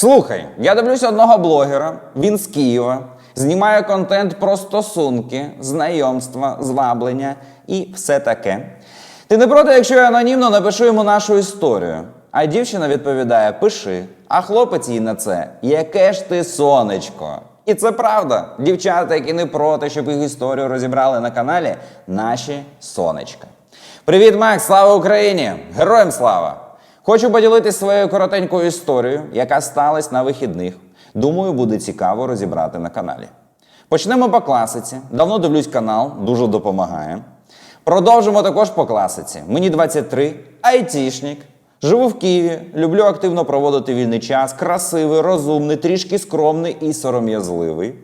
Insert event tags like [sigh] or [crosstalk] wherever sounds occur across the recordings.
Слухай, я дивлюся одного блогера, він з Києва, знімає контент про стосунки, знайомства, зваблення і все таке. Ти не проти, якщо я анонімно напишу йому нашу історію. А дівчина відповідає: пиши. А хлопець їй на це яке ж ти сонечко. І це правда. Дівчата, які не проти, щоб їх історію розібрали на каналі, наші сонечка. Привіт, Макс! Слава Україні! Героям слава! Хочу поділитися своєю коротенькою історією, яка сталася на вихідних. Думаю, буде цікаво розібрати на каналі. Почнемо по класиці. Давно дивлюсь канал, дуже допомагає. Продовжимо також по класиці. Мені 23, айтішник. Живу в Києві, люблю активно проводити вільний час, красивий, розумний, трішки скромний і сором'язливий.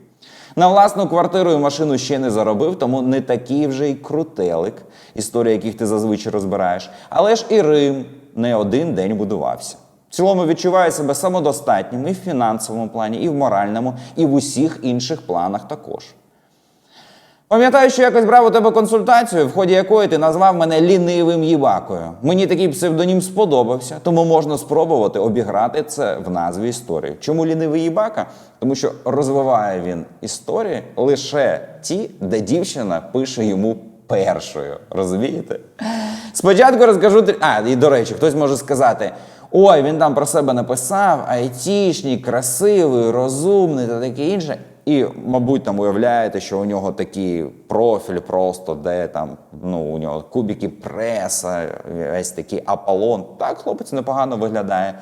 На власну квартиру і машину ще не заробив, тому не такий вже й крутелик, історія яких ти зазвичай розбираєш. Але ж і Рим не один день будувався. В цілому відчуваю себе самодостатнім і в фінансовому плані, і в моральному, і в усіх інших планах також. Пам'ятаю, що якось брав у тебе консультацію, в ході якої ти назвав мене лінивим їбакою. Мені такий псевдонім сподобався, тому можна спробувати обіграти це в назві історії. Чому лінивий їбака? Тому що розвиває він історії лише ті, де дівчина пише йому першою. Розумієте? Спочатку розкажу А, і до речі, хтось може сказати: ой, він там про себе написав, айтішник, красивий, розумний та таке інше. І, мабуть, там уявляєте, що у нього такий профіль просто, де там ну, у нього кубики преса, весь такий Аполлон. Так, хлопець непогано виглядає.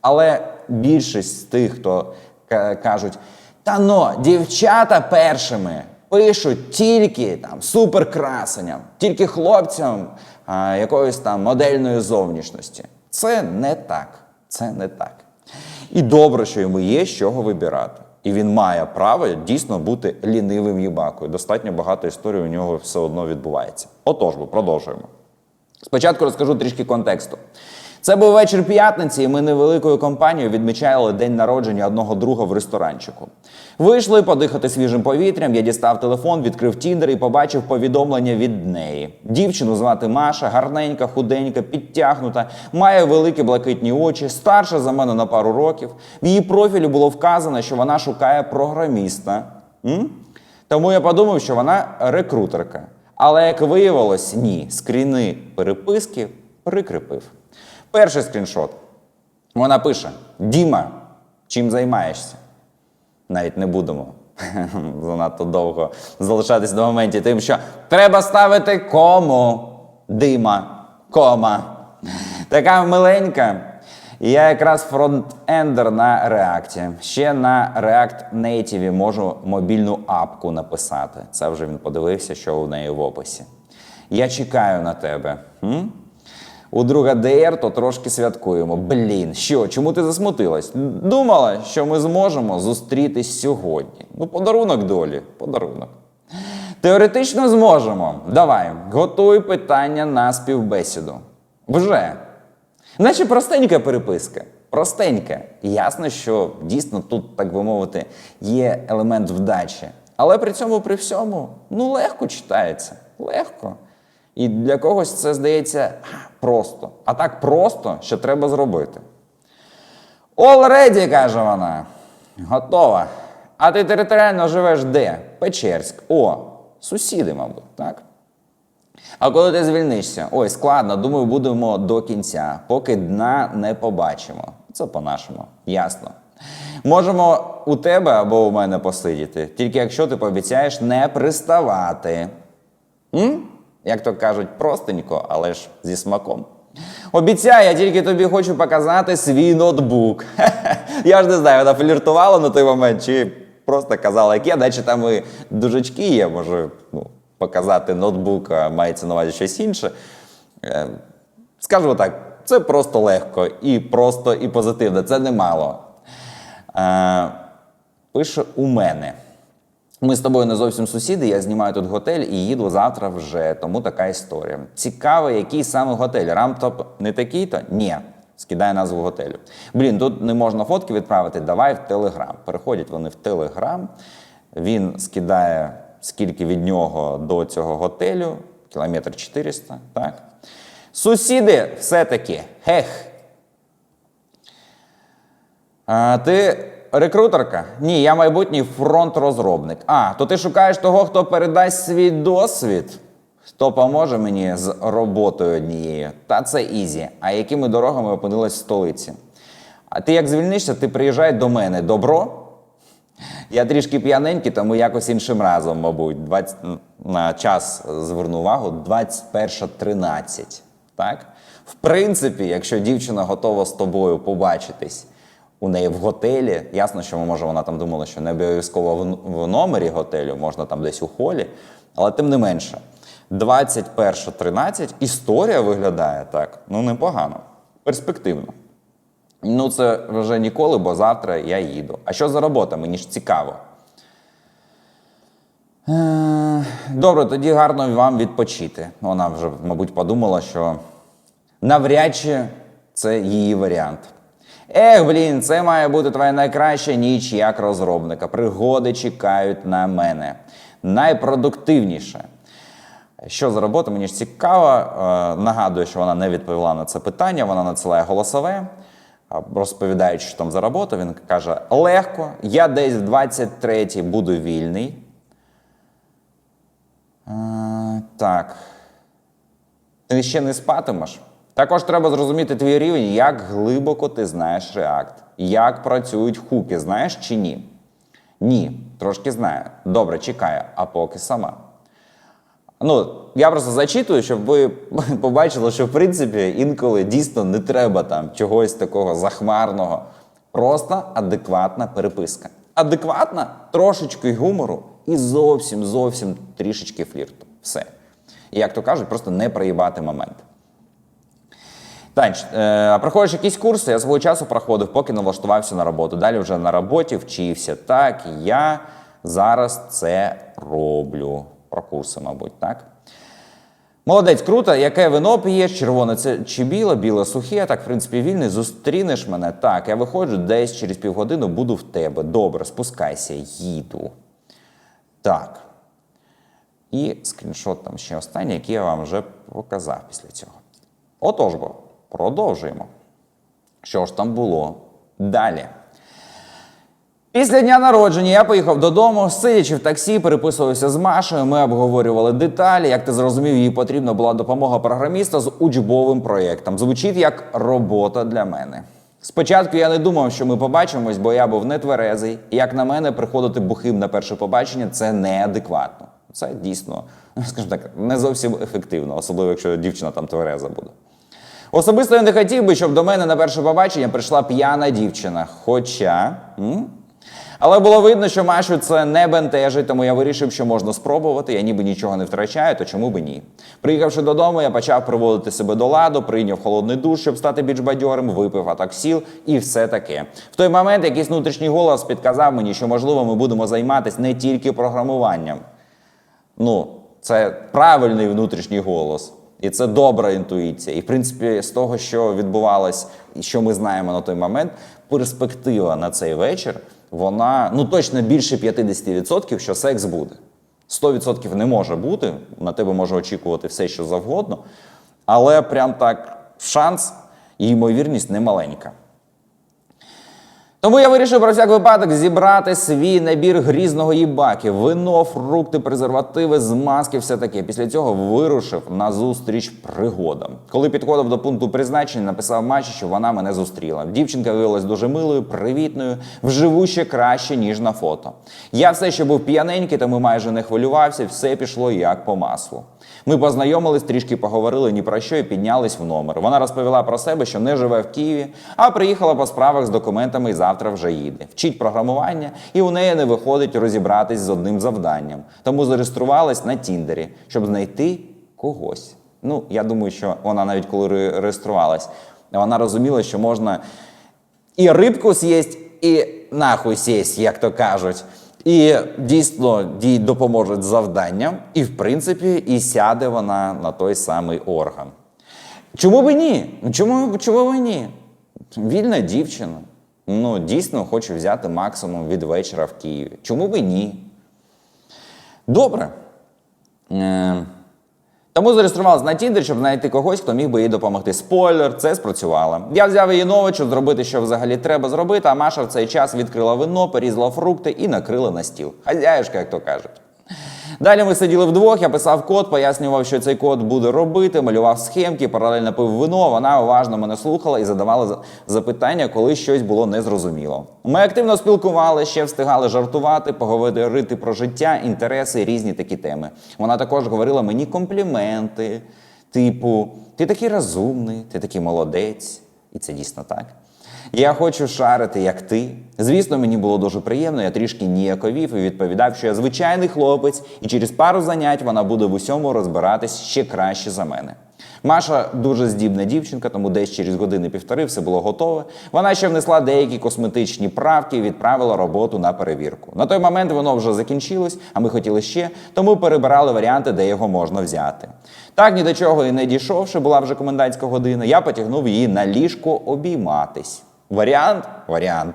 Але більшість з тих, хто кажуть, та но, дівчата першими пишуть тільки там суперкрасенням, тільки хлопцям якоїсь там модельної зовнішності. Це не так. Це не так. І добре, що йому є з чого вибирати. І він має право дійсно бути лінивим їбакою. Достатньо багато історій у нього все одно відбувається. Отож, бо продовжуємо. Спочатку розкажу трішки контексту. Це був вечір п'ятниці, і ми невеликою компанією відмічали день народження одного друга в ресторанчику. Вийшли подихати свіжим повітрям. Я дістав телефон, відкрив Тіндер і побачив повідомлення від неї. Дівчину звати Маша, гарненька, худенька, підтягнута, має великі блакитні очі, старша за мене на пару років. В її профілі було вказано, що вона шукає програміста. М? Тому я подумав, що вона рекрутерка. Але як виявилось, ні, скріни переписки прикріпив. Перший скріншот. Вона пише: Діма, чим займаєшся? Навіть не будемо [laughs] занадто довго залишатись до моментів, тим, що треба ставити кому. Дима, кома. [laughs] Така миленька. Я якраз фронтендер на React. Ще на React Native можу мобільну апку написати. Це вже він подивився, що у неї в описі. Я чекаю на тебе. М? У друга ДР, то трошки святкуємо. Блін, що, чому ти засмутилась? Думала, що ми зможемо зустрітись сьогодні. Ну, подарунок долі, подарунок. Теоретично зможемо. Давай, готуй питання на співбесіду. Вже. Наче простенька переписка. Простенька. Ясно, що дійсно тут, так би мовити, є елемент вдачі. Але при цьому, при всьому, ну легко читається. Легко. І для когось це здається просто. А так просто, що треба зробити. Already, каже вона. Готова. А ти територіально живеш де? Печерськ. О, сусіди, мабуть, так? А коли ти звільнишся? Ой, складно, думаю, будемо до кінця, поки дна не побачимо. Це по-нашому, ясно. Можемо у тебе або у мене посидіти, тільки якщо ти пообіцяєш не приставати. М? Як то кажуть, простенько, але ж зі смаком. Обіцяю, я тільки тобі хочу показати свій ноутбук. [laughs] Я ж не знаю, вона фліртувала на той момент, чи просто казала, як я, наче там і дужечки є, може ну, показати ноутбук, а мається на увазі щось інше. Е, Скажу так, це просто легко і просто і позитивно. Це немало. Е, пише у мене. Ми з тобою не зовсім сусіди, я знімаю тут готель і їду завтра вже, тому така історія. Цікаво, який саме готель. Рамтоп не такий-то? Ні. Скидає назву готелю. Блін, тут не можна фотки відправити, давай в Телеграм. Переходять вони в Телеграм. Він скидає, скільки від нього до цього готелю, кілометр 400, так? Сусіди все-таки, хех, А, ти рекрутерка? Ні, я майбутній фронт-розробник. А, то ти шукаєш того, хто передасть свій досвід? Хто поможе мені з роботою однією? Та це ізі. А якими дорогами опинилась в столиці? А ти як звільнишся, ти приїжджай до мене. Добро? Я трішки п'яненький, тому якось іншим разом, мабуть. 20, на час зверну увагу 21.13. Так? В принципі, якщо дівчина готова з тобою побачитись у неї в готелі, ясно, що може вона там думала, що не обов'язково в, номері готелю, можна там десь у холі, але тим не менше. 21.13 історія виглядає так, ну непогано, перспективно. Ну, це вже ніколи, бо завтра я їду. А що за робота? Мені ж цікаво. Е, Добре, тоді гарно вам відпочити. Вона вже, мабуть, подумала, що навряд чи це її варіант. Ех, блін, це має бути твоя найкраща ніч як розробника. Пригоди чекають на мене. Найпродуктивніше. Що за робота? Мені ж цікаво. Е, Нагадую, що вона не відповіла на це питання. Вона надсилає голосове, розповідаючи, що там за робота. Він каже: легко, я десь в 23-й буду вільний. Е, Так. Ти ще не спатимеш? Також треба зрозуміти твій рівень, як глибоко ти знаєш React, як працюють хуки, знаєш чи ні? Ні, трошки знаю. Добре, чекаю, а поки сама. Ну, я просто зачитую, щоб ви [laughs] побачили, що в принципі інколи дійсно не треба там чогось такого захмарного. Просто адекватна переписка. Адекватна трошечки гумору і зовсім, зовсім трішечки флірту. Все. І як то кажуть, просто не проїбати момент. Так, е, проходиш якісь курси, я свого часу проходив, поки не влаштувався на роботу. Далі вже на роботі вчився. Так, я зараз це роблю. Про курси, мабуть, так? Молодець, круто. Яке вино п'єш? Червоне це чи біле, біле сухе. Так, в принципі, вільний. Зустрінеш мене. Так, я виходжу десь через півгодини буду в тебе. Добре, спускайся, їду. Так. І скріншот там ще останній, який я вам вже показав після цього. Отож бо, продовжуємо. Що ж там було далі? Після дня народження я поїхав додому, сидячи в таксі, переписувався з Машею. Ми обговорювали деталі. Як ти зрозумів, їй потрібна була допомога програміста з учбовим проєктом. Звучить як робота для мене. Спочатку я не думав, що ми побачимось, бо я був нетверезий. І як на мене, приходити бухим на перше побачення це неадекватно. Це дійсно, скажімо так, не зовсім ефективно, особливо якщо дівчина там твереза буде. Особисто я не хотів би, щоб до мене на перше побачення прийшла п'яна дівчина. Хоча. М? Але було видно, що Машу це не бентежить, тому я вирішив, що можна спробувати. Я ніби нічого не втрачаю, то чому би ні? Приїхавши додому, я почав приводити себе до ладу, прийняв холодний душ, щоб стати більш бадьорим, випив атак сіл і все таке. В той момент якийсь внутрішній голос підказав мені, що можливо ми будемо займатися не тільки програмуванням. Ну, це правильний внутрішній голос. І це добра інтуїція. І, в принципі, з того, що відбувалось і що ми знаємо на той момент, перспектива на цей вечір, вона ну точно більше 50%, що секс буде. 100% не може бути, на тебе може очікувати все, що завгодно, але прям так шанс і ймовірність немаленька. Тому я вирішив про всяк випадок зібрати свій набір грізного їбаки, вино, фрукти, презервативи, змазки, все таке. Після цього вирушив на зустріч пригодам. Коли підходив до пункту призначення, написав Маші, що вона мене зустріла. Дівчинка виявилась дуже милою, привітною, вживу ще краще, ніж на фото. Я все ще був п'яненький, тому майже не хвилювався, все пішло як по маслу. Ми познайомились, трішки поговорили ні про що і піднялись в номер. Вона розповіла про себе, що не живе в Києві, а приїхала по справах з документами і завтра вже їде. Вчить програмування, і у неї не виходить розібратись з одним завданням. Тому зареєструвалась на Тіндері, щоб знайти когось. Ну, я думаю, що вона навіть коли ре- реєструвалась, вона розуміла, що можна і рибку з'їсть, і нахуй сєсть, як то кажуть. І дійсно їй допоможуть завданням, і в принципі і сяде вона на той самий орган. Чому би ні? Чому, чому би ні? Вільна дівчина. Ну, дійсно хоче взяти максимум від вечора в Києві. Чому би ні? Добре. Е, Тому зареєструвалась на Тіндер, щоб знайти когось, хто міг би їй допомогти. Спойлер, це спрацювало. Я взяв її нович, щоб зробити, що взагалі треба зробити, а Маша в цей час відкрила вино, порізала фрукти і накрила на стіл. Хазяюшка, як то кажуть. Далі ми сиділи вдвох, я писав код, пояснював, що цей код буде робити, малював схемки, паралельно пив вино. Вона уважно мене слухала і задавала за- запитання, коли щось було незрозуміло. Ми активно спілкувалися, ще встигали жартувати, поговорити про життя, інтереси, різні такі теми. Вона також говорила мені компліменти, типу, ти такий розумний, ти такий молодець. І це дійсно так. Я хочу шарити, як ти. Звісно, мені було дуже приємно, я трішки ніяковів і відповідав, що я звичайний хлопець, і через пару занять вона буде в усьому розбиратись ще краще за мене. Маша дуже здібна дівчинка, тому десь через години-півтори все було готове. Вона ще внесла деякі косметичні правки і відправила роботу на перевірку. На той момент воно вже закінчилось, а ми хотіли ще, тому перебирали варіанти, де його можна взяти. Так ні до чого і не дійшовши, була вже комендантська година. Я потягнув її на ліжко обійматись. Варіант? Варіант.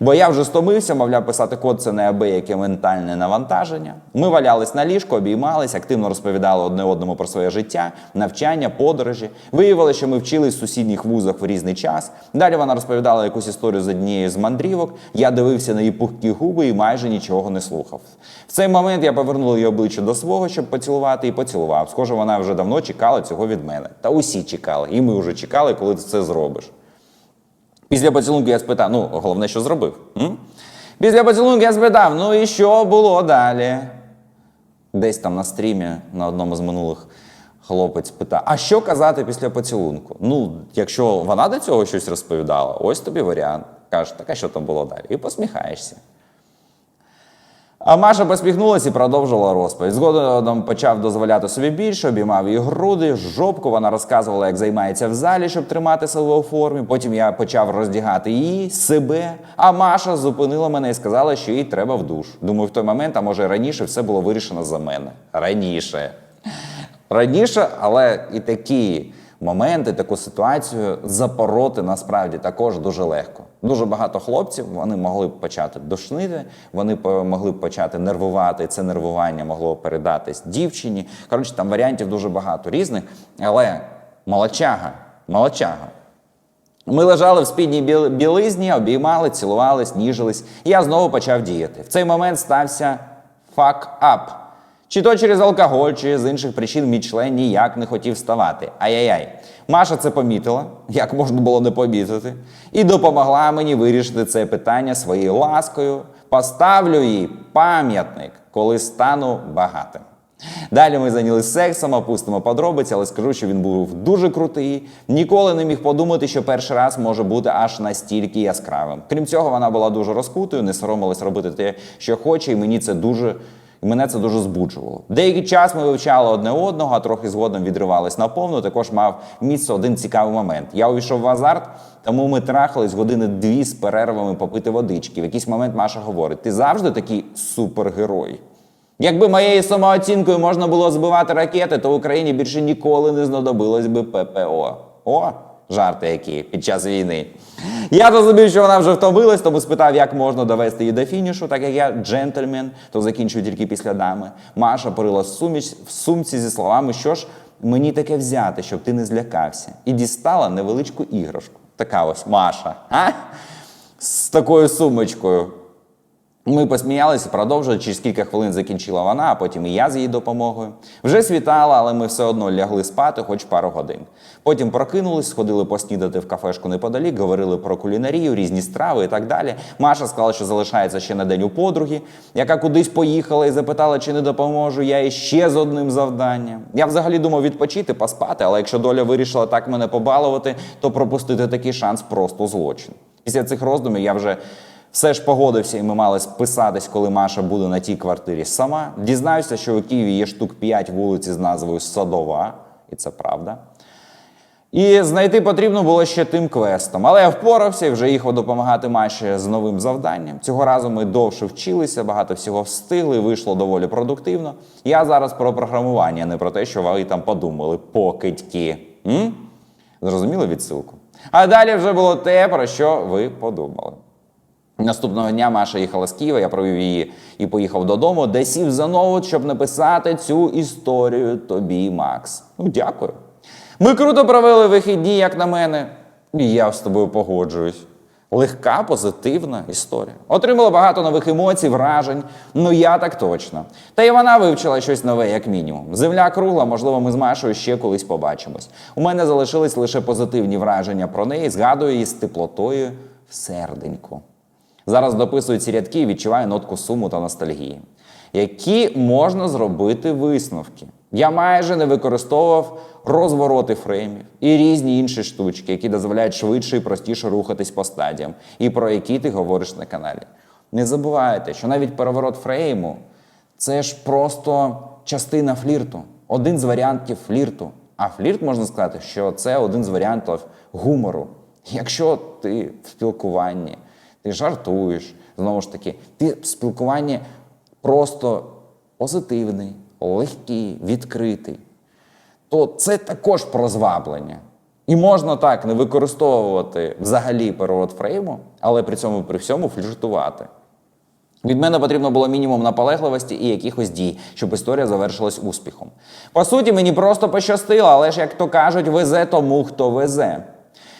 Бо я вже стомився, мовляв, писати код це неабияке ментальне навантаження. Ми валялись на ліжку, обіймались, активно розповідали одне одному про своє життя, навчання, подорожі. Виявилося, що ми вчились в сусідніх вузах в різний час. Далі вона розповідала якусь історію з однієї з мандрівок. Я дивився на її пухкі губи і майже нічого не слухав. В цей момент я повернув її обличчя до свого, щоб поцілувати, і поцілував. Схоже, вона вже давно чекала цього від мене. Та усі чекали, і ми вже чекали, коли ти це зробиш. Після поцілунку я спитав, ну, головне, що зробив. М? Після поцілунку я спитав, ну і що було далі? Десь там на стрімі на одному з минулих хлопець питав, а що казати після поцілунку? Ну, якщо вона до цього щось розповідала, ось тобі варіант. Каже, так а що там було далі? І посміхаєшся. А Маша посміхнулася і продовжила розповідь. Згодом почав дозволяти собі більше, обіймав її груди, жопку. Вона розказувала, як займається в залі, щоб тримати себе у формі. Потім я почав роздягати її, себе. А Маша зупинила мене і сказала, що їй треба в душ. Думаю, в той момент, а може раніше, все було вирішено за мене. Раніше. Раніше, але і такі моменти, таку ситуацію запороти насправді також дуже легко. Дуже багато хлопців вони могли б почати душнити, вони могли б почати нервувати. Це нервування могло передатись дівчині. Коротше, там варіантів дуже багато різних, але молодчага, молодчага. Ми лежали в спідній біл- білизні, обіймали, цілувались, ніжились. І я знову почав діяти. В цей момент стався фак-ап. Чи то через алкоголь, чи з інших причин мій член ніяк не хотів вставати. Ай-яй-яй. Маша це помітила, як можна було не помітити, і допомогла мені вирішити це питання своєю ласкою. Поставлю їй пам'ятник, коли стану багатим. Далі ми зайнялися сексом, опустимо подробиці, але скажу, що він був дуже крутий. Ніколи не міг подумати, що перший раз може бути аж настільки яскравим. Крім цього, вона була дуже розкутою, не соромилась робити те, що хоче, і мені це дуже. І мене це дуже збуджувало. Деякий час ми вивчали одне одного, а трохи згодом відривались наповну. Також мав місце один цікавий момент. Я увійшов в азарт, тому ми трахались години дві з перервами попити водички. В якийсь момент Маша говорить: ти завжди такий супергерой. Якби моєю самооцінкою можна було збивати ракети, то в Україні більше ніколи не знадобилось би ППО. О, жарти які під час війни. Я зрозумів, що вона вже втомилась, тому спитав, як можна довести її до фінішу, так як я джентльмен, то закінчую тільки після дами. Маша порила суміч в сумці зі словами, що ж мені таке взяти, щоб ти не злякався, і дістала невеличку іграшку. Така ось Маша, а? з такою сумочкою. Ми посміялися, продовжили. Через кілька хвилин закінчила вона, а потім і я з її допомогою. Вже світало, але ми все одно лягли спати хоч пару годин. Потім прокинулись, сходили поснідати в кафешку неподалік, говорили про кулінарію, різні страви і так далі. Маша сказала, що залишається ще на день у подруги, яка кудись поїхала і запитала, чи не допоможу я їй ще з одним завданням. Я взагалі думав відпочити, поспати, але якщо доля вирішила так мене побалувати, то пропустити такий шанс просто злочин. Після цих роздумів я вже. Все ж погодився, і ми мали списатись, коли Маша буде на тій квартирі сама. Дізнаюся, що у Києві є штук 5 вулиці з назвою Садова, і це правда. І знайти потрібно було ще тим квестом. Але я впорався і вже їхав допомагати Маші з новим завданням. Цього разу ми довше вчилися, багато всього встигли, вийшло доволі продуктивно. Я зараз про програмування, не про те, що ви там подумали, покидьки. М? Зрозуміли відсилку? А далі вже було те, про що ви подумали. Наступного дня Маша їхала з Києва, я провів її і поїхав додому, де сів за ноут, щоб написати цю історію тобі, Макс. Ну, дякую. Ми круто провели вихідні, як на мене, і я з тобою погоджуюсь. Легка, позитивна історія. Отримала багато нових емоцій, вражень. Ну я так точно. Та й вона вивчила щось нове, як мінімум. Земля кругла, можливо, ми з Машою ще колись побачимось. У мене залишились лише позитивні враження про неї, згадую її з теплотою в серденьку. Зараз дописую ці рядки і відчуваю нотку суму та ностальгії, які можна зробити висновки. Я майже не використовував розвороти фреймів і різні інші штучки, які дозволяють швидше і простіше рухатись по стадіям, і про які ти говориш на каналі. Не забувайте, що навіть переворот фрейму це ж просто частина флірту, один з варіантів флірту. А флірт можна сказати, що це один з варіантів гумору. Якщо ти в спілкуванні, ти жартуєш, знову ж таки, ти в спілкуванні просто позитивний, легкий, відкритий, то це також про зваблення. І можна так не використовувати взагалі перевод фрейму, але при цьому при всьому фліртувати. Від мене потрібно було мінімум наполегливості і якихось дій, щоб історія завершилась успіхом. По суті, мені просто пощастило, але ж, як то кажуть, везе тому, хто везе.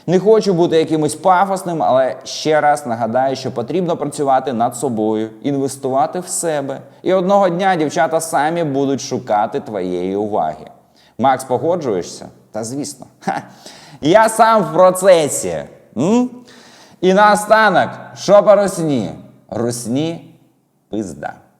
Не хочу бути якимось пафосним, але ще раз нагадаю, що потрібно працювати над собою, інвестувати в себе. І одного дня дівчата самі будуть шукати твоєї уваги. Макс, погоджуєшся? Та звісно. Ха. Я сам в процесі. М? І наостанок, що по русні? Русні пизда.